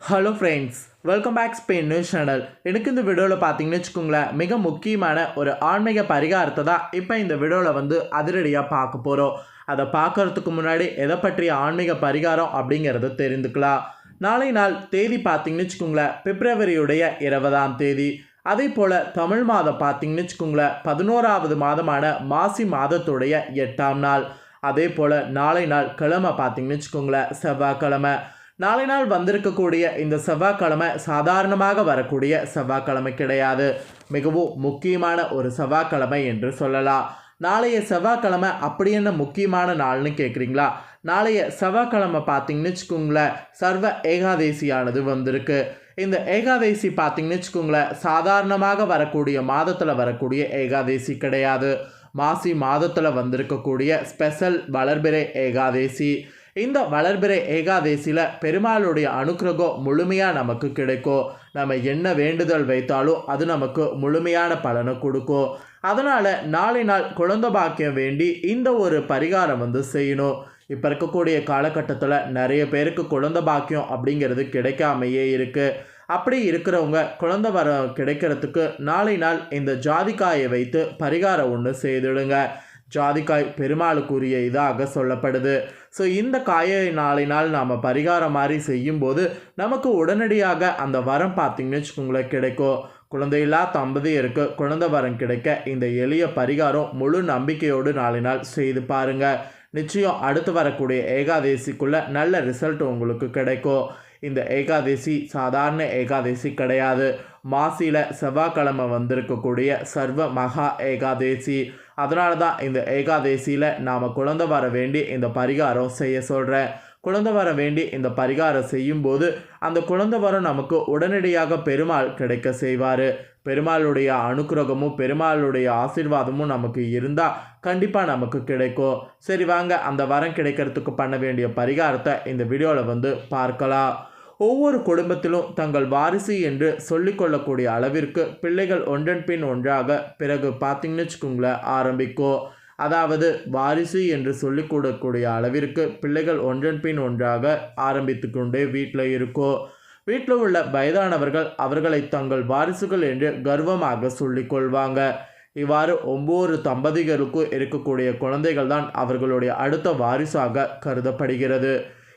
Hello friends welcome back Spain news channel எனக்கு இந்த வீடியோவில் பார்த்தீங்கன்னு வச்சுக்கோங்களேன் மிக முக்கியமான ஒரு ஆன்மீக பரிகாரத்தை தான் இப்போ இந்த வீடியோவில் வந்து அதிரடியாக பார்க்க போகிறோம் அதை பார்க்கறதுக்கு முன்னாடி எதை பற்றிய ஆன்மீக பரிகாரம் அப்படிங்கிறத தெரிந்துக்கலாம். நாளை நாள் தேதி பார்த்தீங்கன்னு வச்சுக்கோங்களேன் பிப்ரவரியுடைய இருபதாம் தேதி. அதே போல் தமிழ் மாதம் பார்த்தீங்கன்னு வச்சுக்கோங்களேன் பதினோராவது மாதமான மாசி மாதத்துடைய எட்டாம் நாள். அதே போல் நாளை நாள் கிழமை பார்த்தீங்கன்னு வச்சுக்கோங்களேன் செவ்வாய்க்கிழமை. நாளை நாள் வந்திருக்கக்கூடிய இந்த செவ்வாய்க்கிழமை சாதாரணமாக வரக்கூடிய செவ்வாய்க்கிழமை கிடையாது மிகவும் முக்கியமான ஒரு செவ்வாய்க்கிழமை என்று சொல்லலாம். நாளைய செவ்வாய்க்கிழமை அப்படி என்ன முக்கியமான நாள்னு கேட்குறீங்களா நாளைய செவ்வாய்க்கிழமை பார்த்தீங்கன்னு வச்சுக்கோங்களேன் சர்வ ஏகாதேசியானது வந்திருக்கு. இந்த ஏகாதேசி பார்த்தீங்கன்னு வச்சுக்கோங்களேன் சாதாரணமாக வரக்கூடிய மாதத்தில் வரக்கூடிய ஏகாதேசி கிடையாது. மாசி மாதத்தில் வந்திருக்கக்கூடிய ஸ்பெஷல் வளர்பிறை ஏகாதேசி. இந்த வளர்பிறை ஏகாதேசியில் பெருமாளுடைய அனுக்கிரகம் முழுமையாக நமக்கு கிடைக்கும் நம்ம என்ன வேண்டுதல் வைத்தாலும் அது நமக்கு முழுமையான பலனை கொடுக்கும் அதனால் நாளை நாள் குழந்தை பாக்கியம் வேண்டி இந்த ஒரு பரிகாரம் வந்து செய்யணும். இப்போ இருக்கக்கூடிய காலகட்டத்தில் நிறைய பேருக்கு குழந்தை பாக்கியம் அப்படிங்கிறது கிடைக்காமையே இருக்குது அப்படி இருக்கிறவங்க குழந்தை வர கிடைக்கிறதுக்கு நாளை நாள் இந்த ஜாதிக்காயை வைத்து பரிகாரம் ஒன்று செய்துடுங்க. ஜாதிக்காய் பெருமாளுக்குரிய இதாக சொல்லப்படுது. ஸோ இந்த காயை நாளை நாள் நாம் பரிகாரம் மாதிரி செய்யும்போது நமக்கு உடனடியாக அந்த வரம் பார்த்திங்கன்னு வச்சுக்கோங்களேன் கிடைக்கும். குழந்தையில்லா தம்பதியருக்கு குழந்தை வரம் கிடைக்க இந்த எளிய பரிகாரம் முழு நம்பிக்கையோடு நாளை நாள் செய்து பாருங்கள் நிச்சயம் அடுத்து வரக்கூடிய ஏகாதேசிக்குள்ளே நல்ல ரிசல்ட் உங்களுக்கு கிடைக்கும். இந்த ஏகாதசி சாதாரண ஏகாதசி கிடையாது. மாசியில் செவ்வாய்க்கிழமை வந்திருக்கக்கூடிய சர்வ மகா ஏகாதேசி. அதனால தான் இந்த ஏகாதேசியில் நாம் குழந்தை வர வேண்டி இந்த பரிகாரம் செய்ய சொல்கிறேன் குழந்தை வர வேண்டி இந்த பரிகாரம் செய்யும்போது அந்த குழந்தை வரம் நமக்கு உடனடியாக பெருமாள் கிடைக்க செய்வார். பெருமாளுடைய அனுக்கிரகமும் பெருமாளுடைய ஆசீர்வாதமும் நமக்கு இருந்தால் கண்டிப்பாக நமக்கு கிடைக்கும். சரி வாங்க அந்த வரம் கிடைக்கிறதுக்கு பண்ண வேண்டிய பரிகாரத்தை இந்த வீடியோவில் வந்து பார்க்கலாம். ஒவ்வொரு குடும்பத்திலும் தங்கள் வாரிசு என்று சொல்லிக்கொள்ளக்கூடிய அளவிற்கு பிள்ளைகள் ஒன்றன் பின் ஒன்றாக பிறகு பார்த்திங்கன்னு வச்சுக்கோங்களேன் ஆரம்பிக்கும் அதாவது வாரிசு என்று சொல்லிக் கொடுக்கக்கூடிய அளவிற்கு பிள்ளைகள் ஒன்றன் பின் ஒன்றாக ஆரம்பித்து கொண்டே வீட்டில் இருக்கோ. வீட்டில் உள்ள வயதானவர்கள் அவர்களை தங்கள் வாரிசுகள் என்று கர்வமாக சொல்லிக்கொள்வாங்க இவ்வாறு ஒவ்வொரு தம்பதிகளுக்கும் இருக்கக்கூடிய குழந்தைகள் தான் அவர்களுடைய அடுத்த வாரிசாக கருதப்படுகிறது.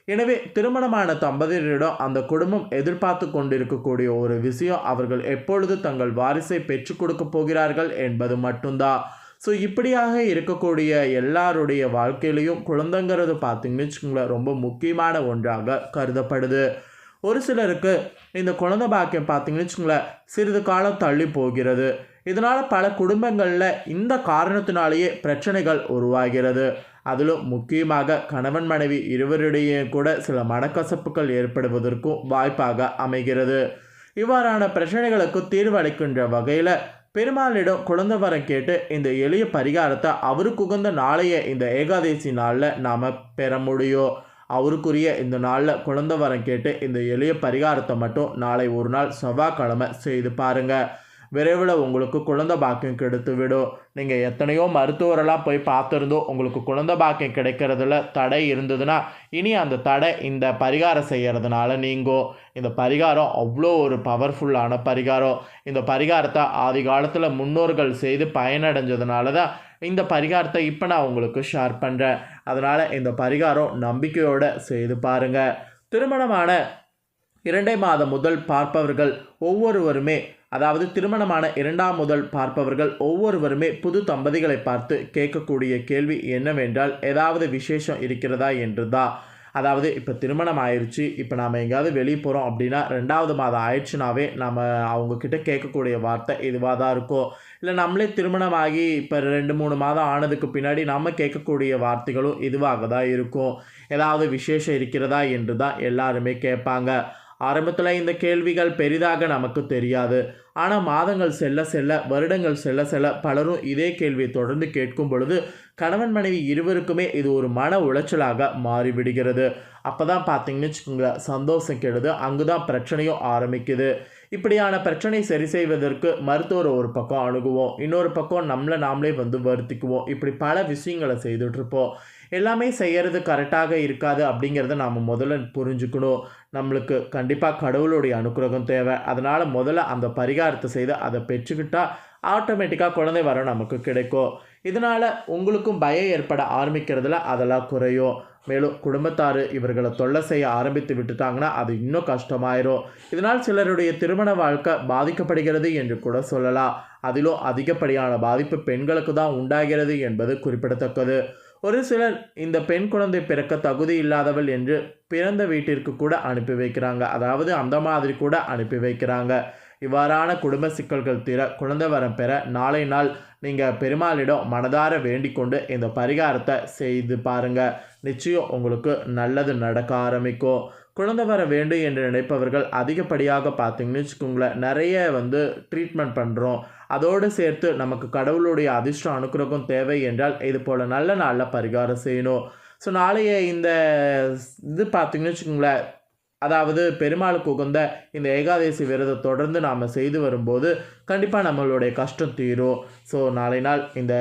எனவே திருமணமான தம்பதியரிடம் அந்த குடும்பம் எதிர்பார்த்து கொண்டிருக்கக்கூடிய ஒரு விஷயம் அவர்கள் எப்பொழுது தங்கள் வாரிசை பெற்றுக் கொடுக்க போகிறார்கள் என்பது மட்டும்தான். ஸோ இப்படியாக இருக்கக்கூடிய எல்லாருடைய வாழ்க்கையிலையும் குழந்தைங்கிறது பார்த்தீங்கன்னு வச்சுக்கோங்களேன் ரொம்ப முக்கியமான ஒன்றாக கருதப்படுது. ஒரு சிலருக்கு இந்த குழந்தை பாக்கியம் பார்த்தீங்கன்னு வச்சுக்கோங்களேன் சிறிது காலம் தள்ளி போகிறது. இதனால் பல குடும்பங்களில் இந்த காரணத்தினாலேயே பிரச்சனைகள் உருவாகிறது. அதிலும் முக்கியமாக கணவன் மனைவி இருவரிடையே கூட சில மனக்கசப்புகள் ஏற்படுவதற்கும் வாய்ப்பாக அமைகிறது. இவ்வாறான பிரச்சனைகளுக்கு தீர்வளிக்கின்ற வகையில் பெருமாளிடம் குழந்தை வரம் கேட்டு இந்த எளிய பரிகாரத்தை அவருக்கு உகந்த நாளைய இந்த ஏகாதசி நாளில் நாம் பெற முடியும். அவருக்குரிய இந்த நாளில் குழந்தை வரம் கேட்டு இந்த எளிய பரிகாரத்தை மட்டும் நாளை ஒரு நாள் செவ்வாய்க்கிழமை செய்து பாருங்கள் விரைவில் உங்களுக்கு குழந்தை பாக்கியம் கெடுத்து விடும் நீங்கள் எத்தனையோ மருத்துவரெல்லாம் போய் பார்த்துருந்தோம். உங்களுக்கு குழந்தை பாக்கியம் கிடைக்கிறதுல தடை இருந்ததுன்னா இனி அந்த தடை இந்த பரிகாரம் செய்கிறதுனால நீங்கோ இந்த பரிகாரம் அவ்வளோ ஒரு பவர்ஃபுல்லான பரிகாரம். இந்த பரிகாரத்தை ஆதி காலத்தில் முன்னோர்கள் செய்து பயனடைஞ்சதுனால தான் இந்த பரிகாரத்தை இப்போ நான் உங்களுக்கு ஷேர் பண்ணுறேன் அதனால் இந்த பரிகாரம் நம்பிக்கையோடு செய்து பாருங்கள் திருமணமான இரண்டே மாதம் முதல் பார்ப்பவர்கள் ஒவ்வொருவருமே அதாவது திருமணமான இரண்டாம் முதல் பார்ப்பவர்கள் ஒவ்வொருவருமே புது தம்பதிகளை பார்த்து கேட்கக்கூடிய கேள்வி என்னவென்றால் ஏதாவது விசேஷம் இருக்கிறதா என்று தான் அதாவது இப்போ திருமணம் ஆயிடுச்சு இப்போ நாம் எங்கேயாவது வெளியே போகிறோம் அப்படின்னா ரெண்டாவது மாதம் ஆயிடுச்சுனாவே நம்ம அவங்கக்கிட்ட கேட்கக்கூடிய வார்த்தை இதுவாக தான் இருக்கும் இல்லை நம்மளே திருமணம் ஆகி இப்போ ரெண்டு மூணு மாதம் ஆனதுக்கு பின்னாடி நம்ம கேட்கக்கூடிய வார்த்தைகளும் இதுவாக தான் இருக்கும். ஏதாவது விசேஷம் இருக்கிறதா என்று தான் எல்லாருமே கேட்பாங்க. ஆரம்பத்தில் இந்த கேள்விகள் பெரிதாக நமக்கு தெரியாது. ஆனால் மாதங்கள் செல்ல செல்ல வருடங்கள் செல்ல செல்ல பலரும் இதே கேள்வியை தொடர்ந்து கேட்கும் பொழுது கணவன் மனைவி இருவருக்குமே இது ஒரு மன உளைச்சலாக மாறிவிடுகிறது. அப்போ தான் பார்த்தீங்கன்னு வச்சுக்கோங்களேன் சந்தோஷம் கெடுது அங்கு தான் பிரச்சனையும் ஆரம்பிக்குது. இப்படியான பிரச்சனையை சரி செய்வதற்கு மருத்துவரை ஒரு பக்கம் அணுகுவோம் இன்னொரு பக்கம் நம்மளை நாமளே வந்து வருத்திக்குவோம். இப்படி பல விஷயங்களை செய்துட்ருப்போம் எல்லாமே செய்கிறது கரெக்டாக இருக்காது அப்படிங்கிறத நாம் முதல்ல புரிஞ்சுக்கணும். நம்மளுக்கு கண்டிப்பாக கடவுளுடைய அனுகிரகம் தேவை. அதனால் முதல்ல அந்த பரிகாரத்தை செய்து அதை பெற்றுக்கிட்டால் ஆட்டோமேட்டிக்காக குழந்தை வரம் நமக்கு கிடைக்கும். இதனால் உங்களுக்கும் பயம் ஏற்பட ஆரம்பிக்கிறதுல அதெல்லாம் குறையும். மேலும் குடும்பத்தார் இவர்களை தொல்லை செய்ய ஆரம்பித்து விட்டுட்டாங்கன்னா அது இன்னும் கஷ்டமாயிரும். இதனால் சிலருடைய திருமண வாழ்க்கை பாதிக்கப்படுகிறது என்று கூட சொல்லலாம். அதிலும் அதிகப்படியான பாதிப்பு பெண்களுக்கு தான் உண்டாகிறது என்பது குறிப்பிடத்தக்கது. ஒரு சிலர் இந்த பெண் குழந்தை பிறக்க தகுதி இல்லாதவள் என்று பிறந்த வீட்டிற்கு கூட அனுப்பி வைக்கிறாங்க. அதாவது அந்த மாதிரி கூட அனுப்பி வைக்கிறாங்க. இவ்வாறான குடும்ப சிக்கல்கள் தீர குழந்தை வரம் பெற நாளை நாள் நீங்கள் பெருமாளிடம் மனதார வேண்டிக் கொண்டு இந்த பரிகாரத்தை செய்து பாருங்கள் நிச்சயம் உங்களுக்கு நல்லது நடக்க ஆரம்பிக்கும். குழந்தை வர வேண்டும் என்று நினைப்பவர்கள் அதிகப்படியாக பார்த்தீங்கன்னு வச்சுக்கோங்களேன் நிறைய வந்து ட்ரீட்மெண்ட் பண்ணுறோம் அதோடு சேர்த்து நமக்கு கடவுளுடைய அதிர்ஷ்டம் அனுக்கிரகம் தேவை என்றால் இது போல் நல்ல நாளில் பரிகாரம் செய்யணும். ஸோ நாளைய இந்த இது பார்த்தீங்கன்னு வச்சுக்கோங்களேன் அதாவது பெருமாளுக்கு உகந்த இந்த ஏகாதசி விரதம் தொடர்ந்து நாம் செய்து வரும்போது கண்டிப்பாக நம்மளுடைய கஷ்டம் தீரும். ஸோ நாளை நாள் இந்த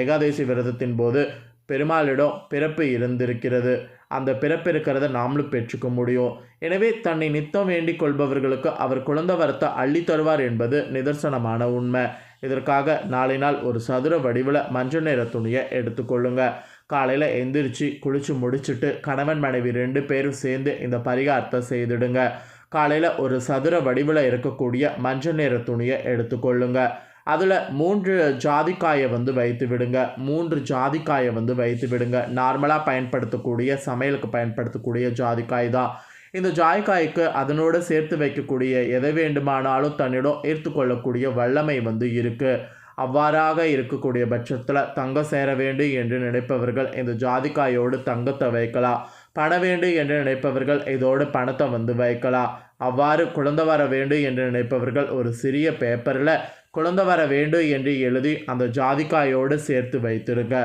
ஏகாதசி விரதத்தின் போது பெருமாளிடம் பிறப்பு இருந்திருக்கிறது. அந்த பிறப்பு இருக்கிறத நாமளும் பெற்றுக்க முடியும். எனவே தன்னை நித்தம் வேண்டிக் கொள்பவர்களுக்கு அவர் குழந்தை வரத்தை அள்ளி தருவார் என்பது நிதர்சனமான உண்மை. இதற்காக நாளை நாள் ஒரு சதுர வடிவில் மஞ்சள் நிற துணியை எடுத்துக்கொள்ளுங்க காலையில் எந்திரிச்சு குளித்து முடிச்சுட்டு கணவன் மனைவி ரெண்டு பேரும் சேர்ந்து இந்த பரிகாரத்தை செய்திடுங்க. காலையில் ஒரு சதுர வடிவில் இருக்கக்கூடிய மஞ்சள் நிற துணியை எடுத்துக்கொள்ளுங்கள் அதில் மூன்று ஜாதிக்காயை வந்து வைத்து விடுங்க. மூன்று ஜாதிக்காயை வந்து வைத்து விடுங்க. நார்மலாக பயன்படுத்தக்கூடிய சமையலுக்கு பயன்படுத்தக்கூடிய ஜாதிக்காய் தான். இந்த ஜாய்காய்க்கு அதனோடு சேர்த்து வைக்கக்கூடிய எதை வேண்டுமானாலும் தன்னிடம் ஏற்றுக்கொள்ளக்கூடிய வல்லமை வந்து இருக்குது அவ்வாறாக இருக்கக்கூடிய பட்சத்தில் தங்கம் சேர வேண்டும் என்று நினைப்பவர்கள் இந்த ஜாதிக்காயோடு தங்கத்தை வைக்கலாம். பண வேண்டும் என்று நினைப்பவர்கள் இதோடு பணத்தை வந்து வைக்கலாம். அவ்வாறு குழந்தை வர வேண்டும் என்று நினைப்பவர்கள் ஒரு சிறிய பேப்பரில் குழந்தை வர வேண்டும் என்று எழுதி அந்த ஜாதிக்காயோடு சேர்த்து வைத்திருங்க.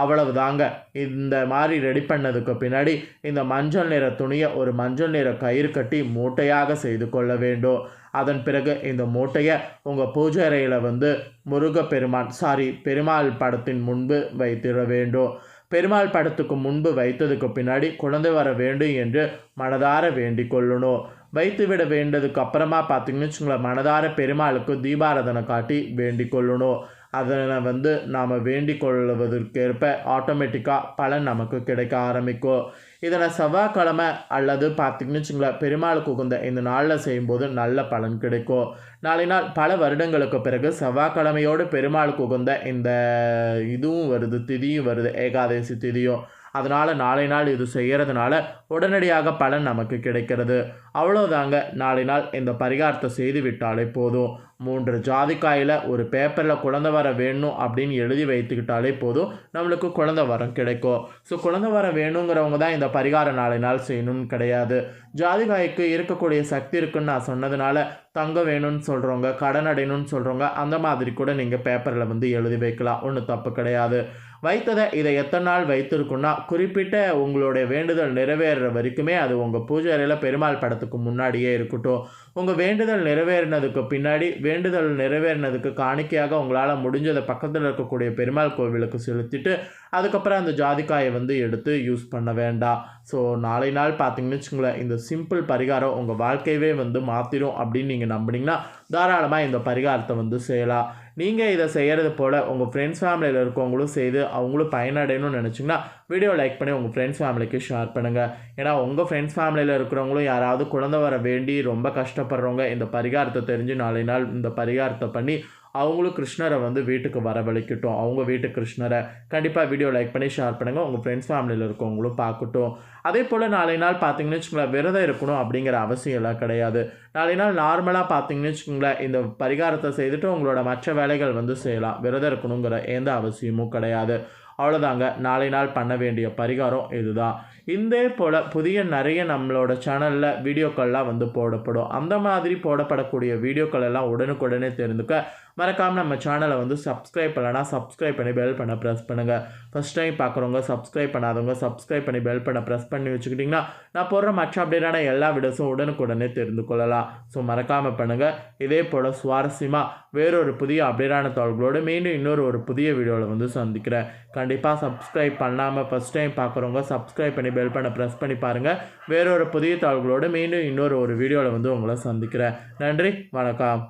அவ்வளவு தாங்க. இந்த மாதிரி ரெடி பண்ணதுக்கு பின்னாடி இந்த மஞ்சள் நிற துணியை ஒரு மஞ்சள் நிற கயிறு கட்டி மூட்டையாக செய்து கொள்ள வேண்டும். அதன் பிறகு இந்த மூட்டையை உங்கள் பூஜை அறையில் வந்து முருகப்பெருமான் சாரி பெருமாள் படத்தின் முன்பு வைத்திட வேண்டும். பெருமாள் படத்துக்கு முன்பு வைத்ததுக்கு பின்னாடி குழந்தை வர வேண்டும் என்று மனதார வேண்டிக் கொள்ளணும். வைத்து விட வேண்டதுக்கு அப்புறமா பார்த்தீங்கன்னு வச்சுங்களேன் மனதார பெருமாளுக்கு தீபாராதனை காட்டி வேண்டிக் கொள்ளணும் அதனை வந்து நாம் வேண்டிக் கொள்வதற்கேற்ப ஆட்டோமேட்டிக்காக பலன் நமக்கு கிடைக்க ஆரம்பிக்கும். இதனை செவ்வாய்க்கிழமை அல்லது பார்த்திங்கன்னு வச்சுங்களேன் பெருமாளுக்கு உகந்த இந்த நாளில் செய்யும்போது நல்ல பலன் கிடைக்கும். நாளை நாள் பல வருடங்களுக்கு பிறகு செவ்வாய்க்கிழமையோடு பெருமாளுக்கு உகந்த இந்த இதுவும் வருது திதியும் வருது ஏகாதசி திதியும். அதனால் நாளை நாள் இது செய்கிறதுனால உடனடியாக பலன் நமக்கு கிடைக்கிறது. அவ்வளோதாங்க நாளை நாள் இந்த பரிகாரத்தை செய்து விட்டாலே போதும். மூன்று ஜாதிக்காயில் ஒரு பேப்பரில் குழந்தை வர வேணும் அப்படின்னு எழுதி வைத்துக்கிட்டாலே போதும். நம்மளுக்கு குழந்தை வரம் கிடைக்கும். ஸோ குழந்தை வரம் வேணுங்கிறவங்க தான் இந்த பரிகாரம் நாளை நாள் செய்யணும்னு கிடையாது. ஜாதிகாய்க்கு இருக்கக்கூடிய சக்தி இருக்குன்னு நான் சொன்னதுனால தங்கம் வேணும்னு சொல்கிறவங்க கடன் அடையணும்னு சொல்கிறவங்க அந்த மாதிரி கூட நீங்கள் பேப்பரில் வந்து எழுதி வைக்கலாம். ஒன்றும் தப்பு கிடையாது. வைத்ததை இதை எத்தனை நாள் வைத்திருக்குன்னா குறிப்பிட்ட உங்களுடைய வேண்டுதல் நிறைவேறுற வரைக்குமே அது உங்கள் பூஜை அறையில் பெருமாள் படத்துக்கு முன்னாடியே இருக்கட்டும். உங்கள் வேண்டுதல் நிறைவேறினதுக்கு பின்னாடி வேண்டுதல் நிறைவேறினதுக்கு காணிக்கையாக உங்களால் முடிஞ்சதை பக்கத்தில் இருக்கக்கூடிய பெருமாள் கோவிலுக்கு செலுத்திட்டு அதுக்கப்புறம் அந்த ஜாதிக்காயை வந்து எடுத்து யூஸ் பண்ண வேண்டாம். ஸோ நாளை நாள் பார்த்தீங்கன்னு வச்சுங்களேன் இந்த சிம்பிள் பரிகாரம் உங்கள் வாழ்க்கையவே வந்து மாற்றிடும் அப்படின்னு நீங்கள் நம்பினீங்கன்னா தாராளமாக இந்த பரிகாரத்தை வந்து செய்யலாம். நீங்கள் இதை செய்கிறது போல் உங்கள் ஃப்ரெண்ட்ஸ் ஃபேமிலியில் இருக்கவங்களும் செய்து அவங்களும் பயனடையணும்னு நினச்சிங்கன்னா வீடியோ லைக் பண்ணி உங்கள் ஃப்ரெண்ட்ஸ் ஃபேமிலிக்கு ஷேர் பண்ணுங்கள் ஏன்னா உங்கள் ஃப்ரெண்ட்ஸ் ஃபேமிலியில் இருக்கிறவங்களும் யாராவது குழந்தை வர வேண்டி ரொம்ப கஷ்டப்படுறவங்க இந்த பரிகாரத்தை தெரிஞ்சு நாளை நாள் இந்த பரிகாரத்தை பண்ணி அவங்களும் கிருஷ்ணரை வந்து வீட்டுக்கு வரவழைக்கட்டும். அவங்க வீட்டு கிருஷ்ணரை கண்டிப்பாக வீடியோ லைக் பண்ணி ஷேர் பண்ணுங்கள் உங்கள் ஃப்ரெண்ட்ஸ் ஃபேமிலியில் இருக்கவங்களும் பார்க்கட்டும். அதே போல் நாளை நாள் பார்த்தீங்கன்னு வச்சுக்கோங்களேன் விரதம் இருக்கணும் அப்படிங்கிற அவசியம் எல்லாம் கிடையாது. நாளை நாள் நார்மலாக பார்த்தீங்கன்னு வச்சுக்கோங்களேன் இந்த பரிகாரத்தை செய்துட்டு உங்களோட மற்ற வேலைகள் வந்து செய்யலாம். விரதம் இருக்கணுங்கிற எந்த அவசியமும் கிடையாது. அவ்வளோதாங்க நாளை நாள் பண்ண வேண்டிய பரிகாரம் இதுதான். இதே போல் புதிய நிறைய நம்மளோட சேனலில் வீடியோக்கள்லாம் வந்து போடப்படும். அந்த மாதிரி போடப்படக்கூடிய வீடியோக்கள் எல்லாம் உடனுக்குடனே தெரிந்துக்க மறக்காமல் நம்ம சேனலை வந்து சப்ஸ்கிரைப் பண்ணலன்னா சப்ஸ்கிரைப் பண்ணி பெல் பண்ண ப்ரெஸ் பண்ணுங்கள் ஃபஸ்ட் டைம் பார்க்குறவங்க சப்ஸ்கிரைப் பண்ணாதவங்க சப்ஸ்கிரைப் பண்ணி பெல் பண்ண ப்ரெஸ் பண்ணி வச்சுக்கிட்டிங்கன்னா நான் போடுற மற்ற அப்டேட்டான எல்லா வீடியோஸும் உடனுக்குடனே தெரிந்து கொள்ளலாம். ஸோ மறக்காமல் பண்ணுங்கள் இதே போல் சுவாரஸ்யமாக வேறொரு புதிய அப்டேட்டான தகவல்களோடு மீண்டும் இன்னொரு ஒரு புதிய வீடியோவில் வந்து சந்திக்கிறேன். கண்டிப்பாக சப்ஸ்கிரைப் பண்ணாமல் ஃபஸ்ட் டைம் பார்க்குறவங்க சப்ஸ்கிரைப் பண்ணி பெல் பண்ண ப்ரெஸ் பண்ணி பாருங்கள் வேறொரு புதிய தாள்களோடு மீண்டும் இன்னொரு ஒரு வீடியோவில் வந்து உங்களை சந்திக்கிறேன். நன்றி வணக்கம்.